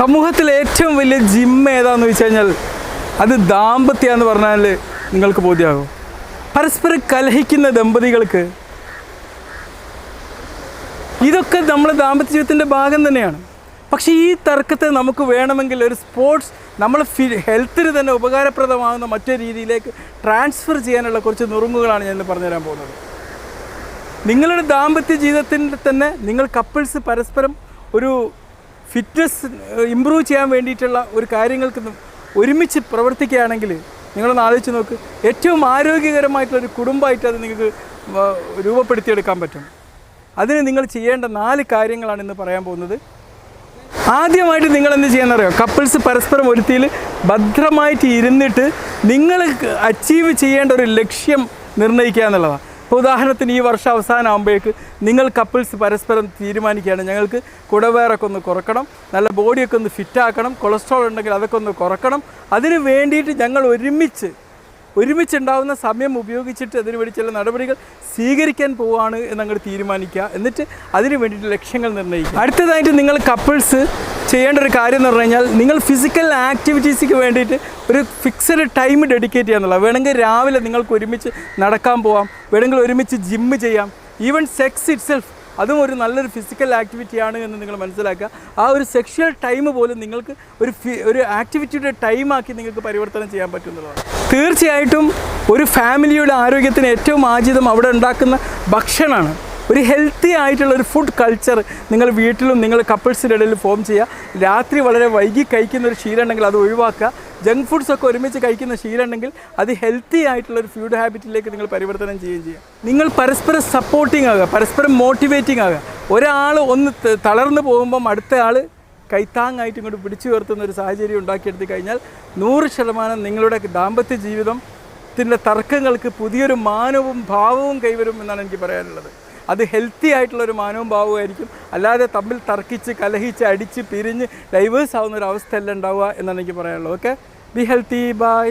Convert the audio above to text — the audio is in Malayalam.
സമൂഹത്തിലെ ഏറ്റവും വലിയ ജിമ്മ ഏതാന്ന് വെച്ച് കഴിഞ്ഞാൽ അത് ദാമ്പത്യ എന്ന് പറഞ്ഞാൽ നിങ്ങൾക്ക് ബോധ്യമാകും പരസ്പരം കലഹിക്കുന്ന ദമ്പതികൾക്ക് ഇതൊക്കെ നമ്മുടെ ദാമ്പത്യ ജീവിതത്തിന്റെ ഭാഗം തന്നെയാണ്. പക്ഷേ ഈ തർക്കത്തെ നമുക്ക് വേണമെങ്കിൽ ഒരു സ്പോർട്സ് നമ്മൾ ഫി ഹെൽത്തിന് തന്നെ ഉപകാരപ്രദമാകുന്ന മറ്റൊരു രീതിയിലേക്ക് ട്രാൻസ്ഫർ ചെയ്യാനുള്ള കുറച്ച് നുറുങ്ങുകളാണ് ഞാൻ പറഞ്ഞു പറഞ്ഞുതരാൻ പോകുന്നത്. നിങ്ങളുടെ ദാമ്പത്യ ജീവിതത്തിന്റെ തന്നെ നിങ്ങൾ കപ്പിൾസ് പരസ്പരം ഒരു ഫിറ്റ്നസ് ഇമ്പ്രൂവ് ചെയ്യാൻ വേണ്ടിയിട്ടുള്ള ഒരു കാര്യങ്ങൾക്ക് ഒരുമിച്ച് പ്രവർത്തിക്കുകയാണെങ്കിൽ നിങ്ങളൊന്ന് ആലോചിച്ച് നോക്ക്. ഏറ്റവും ആരോഗ്യകരമായിട്ടുള്ള ഒരു കുടുംബമായിട്ട് അത് നിങ്ങൾക്ക് രൂപപ്പെടുത്തിയെടുക്കാൻ പറ്റും. അതിന് നിങ്ങൾ ചെയ്യേണ്ട നാല് കാര്യങ്ങളാണ് ഇന്ന് പറയാൻ പോകുന്നത്. ആദ്യമായിട്ട് നിങ്ങൾ എന്ത് ചെയ്യാന്നറിയോ? കപ്പിൾസ് പരസ്പരം ഒരുത്തിയിൽ ഭദ്രമായിട്ട് ഇരുന്നിട്ട് നിങ്ങൾ അച്ചീവ് ചെയ്യേണ്ട ഒരു ലക്ഷ്യം നിർണയിക്കുക എന്നുള്ളതാണ്. ഇപ്പോൾ ഉദാഹരണത്തിന് ഈ വർഷം അവസാനമാകുമ്പോഴേക്ക് നിങ്ങൾ കപ്പിൾസ് പരസ്പരം തീരുമാനിക്കുകയാണ്. ഞങ്ങൾക്ക് കുടവേറൊക്കെ ഒന്ന് കുറക്കണം നല്ല ബോഡിയൊക്കെ ഒന്ന് ഫിറ്റാക്കണം കൊളസ്ട്രോൾ ഉണ്ടെങ്കിൽ അതൊക്കെ ഒന്ന് കുറക്കണം. അതിന് വേണ്ടിയിട്ട് ഞങ്ങൾ ഒരുമിച്ച് ഒരുമിച്ചുണ്ടാവുന്ന സമയം ഉപയോഗിച്ചിട്ട് അതിന് വേണ്ടി ചില നടപടികൾ സ്വീകരിക്കാൻ പോവുകയാണ് എന്നങ്ങോട്ട് തീരുമാനിക്കുക. എന്നിട്ട് അതിന് വേണ്ടിയിട്ട് ലക്ഷ്യങ്ങൾ നിർണയിക്കുക. അടുത്തതായിട്ട് നിങ്ങൾ കപ്പിൾസ് ചെയ്യേണ്ട ഒരു കാര്യം എന്ന് പറഞ്ഞു കഴിഞ്ഞാൽ നിങ്ങൾ ഫിസിക്കൽ ആക്ടിവിറ്റീസിക്ക് വേണ്ടിയിട്ട് ഒരു ഫിക്സഡ് ടൈം ഡെഡിക്കേറ്റ് ചെയ്യാന്നുള്ളത് വേണമെങ്കിൽ രാവിലെ നിങ്ങൾക്ക് ഒരുമിച്ച് നടക്കാൻ പോവാം വേണമെങ്കിൽ ഒരുമിച്ച് ജിമ്മ് ചെയ്യാം. ഈവൻ സെക്സ് ഇറ്റ്സെൽഫ് അതും ഒരു നല്ലൊരു ഫിസിക്കൽ ആക്ടിവിറ്റിയാണ് എന്ന് നിങ്ങൾ മനസ്സിലാക്കുക. ആ ഒരു സെക്ഷൽ ടൈം പോലും നിങ്ങൾക്ക് ഒരു ഒരു ആക്ടിവിറ്റിയുടെ ടൈമാക്കി നിങ്ങൾക്ക് പരിവർത്തനം ചെയ്യാൻ പറ്റുന്നതാണ് തീർച്ചയായിട്ടും ഒരു ഫാമിലിയുടെ ആരോഗ്യത്തിന് ഏറ്റവും ആജിതം അവിടെ ഉണ്ടാക്കുന്ന ഭക്ഷണമാണ്. ഒരു ഹെൽത്തി ആയിട്ടുള്ള ഒരു ഫുഡ് കൾച്ചർ നിങ്ങൾ വീട്ടിലും നിങ്ങൾ കപ്പിൾസിന്റെ ഇടയിൽ ഫോം ചെയ്യുക. രാത്രി വളരെ വൈകി കഴിക്കുന്ന ഒരു ശീലം ഉണ്ടെങ്കിൽ അത് ഒഴിവാക്കുക. ജങ്ക് ഫുഡ്സ് ഒക്കെ ഒരുമിച്ച് കഴിക്കുന്ന ശീലമുണ്ടെങ്കിൽ അത് ഹെൽത്തി ആയിട്ടുള്ള ഒരു ഫുഡ് ഹാബിറ്റിലേക്ക് നിങ്ങൾ പരിവർത്തനം ചെയ്യുകയും ചെയ്യുക. നിങ്ങൾ പരസ്പരം സപ്പോർട്ടിങ് ആകുക പരസ്പരം മോട്ടിവേറ്റിംഗ് ആകുക. ഒരാൾ ഒന്ന് തളർന്നു പോകുമ്പം അടുത്ത ആൾ കൈത്താങ്ങായിട്ട് ഇങ്ങോട്ട് പിടിച്ചു ഉയർത്തുന്ന ഒരു സാഹചര്യം ഉണ്ടാക്കിയെടുത്ത് കഴിഞ്ഞാൽ നൂറ് ശതമാനം നിങ്ങളുടെ ദാമ്പത്യ ജീവിതത്തിന്റെ തർക്കങ്ങൾക്ക് പുതിയൊരു മാനവും ഭാവവും കൈവരും എന്നാണ് എനിക്ക് പറയാനുള്ളത്. അത് ഹെൽത്തി ആയിട്ടുള്ള ഒരു മാനവും ഭാവമായിരിക്കും. അല്ലാതെ തമ്മിൽ തർക്കിച്ച് കലഹിച്ച് അടിച്ച് പിരിഞ്ഞ് ഡൈവേഴ്സ് ആവുന്ന ഒരു അവസ്ഥയല്ല ഉണ്ടാവുക എന്നാണ് എനിക്ക് പറയാനുള്ളത്. Okay be healthy by